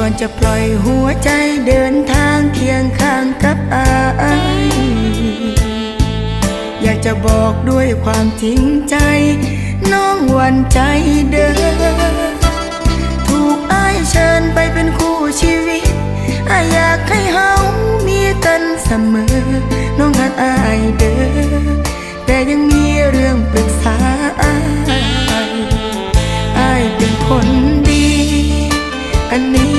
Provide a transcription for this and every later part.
ก่อนจะปล่อยหัวใจเดินทางเคียงข้างกับอายอยากจะบอกด้วยความจริงใจ น้องหวันใจเด้อถูกอายเชิญไปเป็นคู่ชีวิตอายอยากให้เฮามีกันเสมอ น้องหักอายเด้อแต่ยังมีเรื่องปรึกษาอายอายเป็นคนดี อันนี้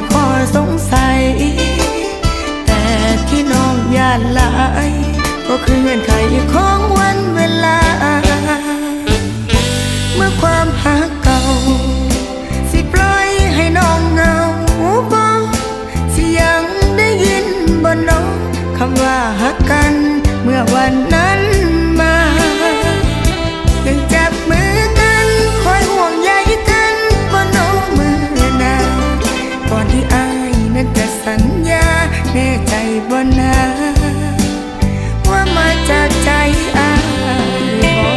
ดข้อสงสัย แต่ที่น้องยานหลาย ก็คือเงื่อนไขขอ บ่นาว่ามาจากใจอายบ่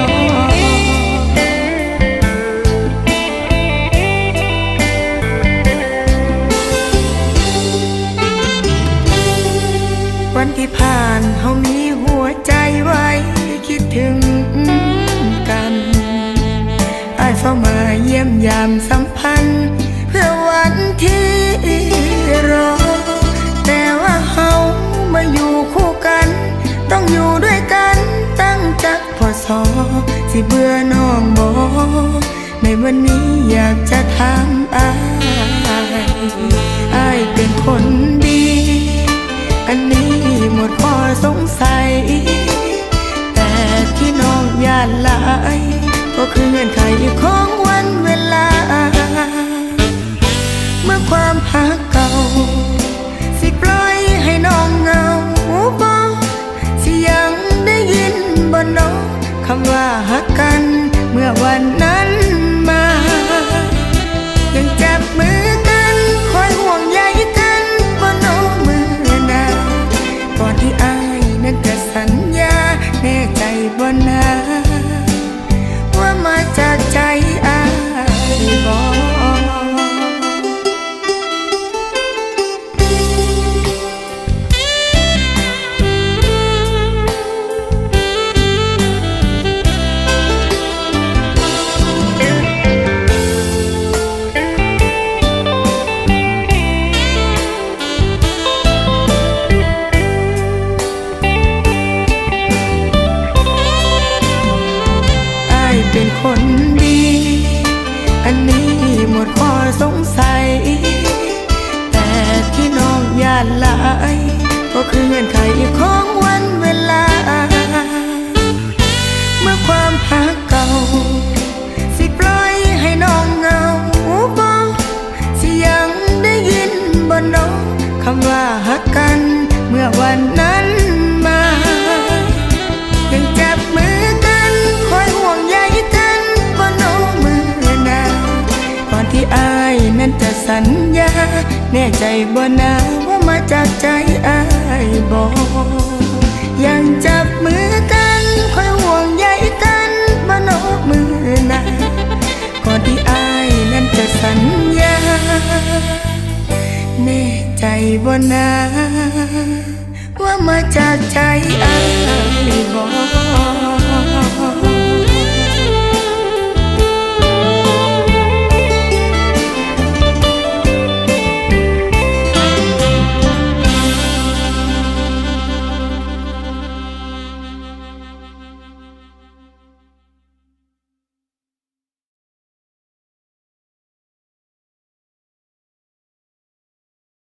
วันที่ผ่านเฮามีหัวใจไว้คิดถึงกันอายเฝ้ามาเยี่ยมยามสัม อสอสิเบื่อน้องบอในวันนี้อยากจะถามอายอายเป็นคนดี อันนี้หมด คำว่าหักกัน เมื่อวันนั้น คนดี อันนี้หมดข้อสงสัย แต่ที่น้องยานหลาย ก็คือเงื่อนไขของ ใจบ่นาว่ามาจากใจอายบ่ยังจับมือกันคอยห่วงใยกันบ่นองมือหนาก่อนที่อายนั้นจะสัญญาแน่ใจบ่นาว่ามาจากใจอายบ่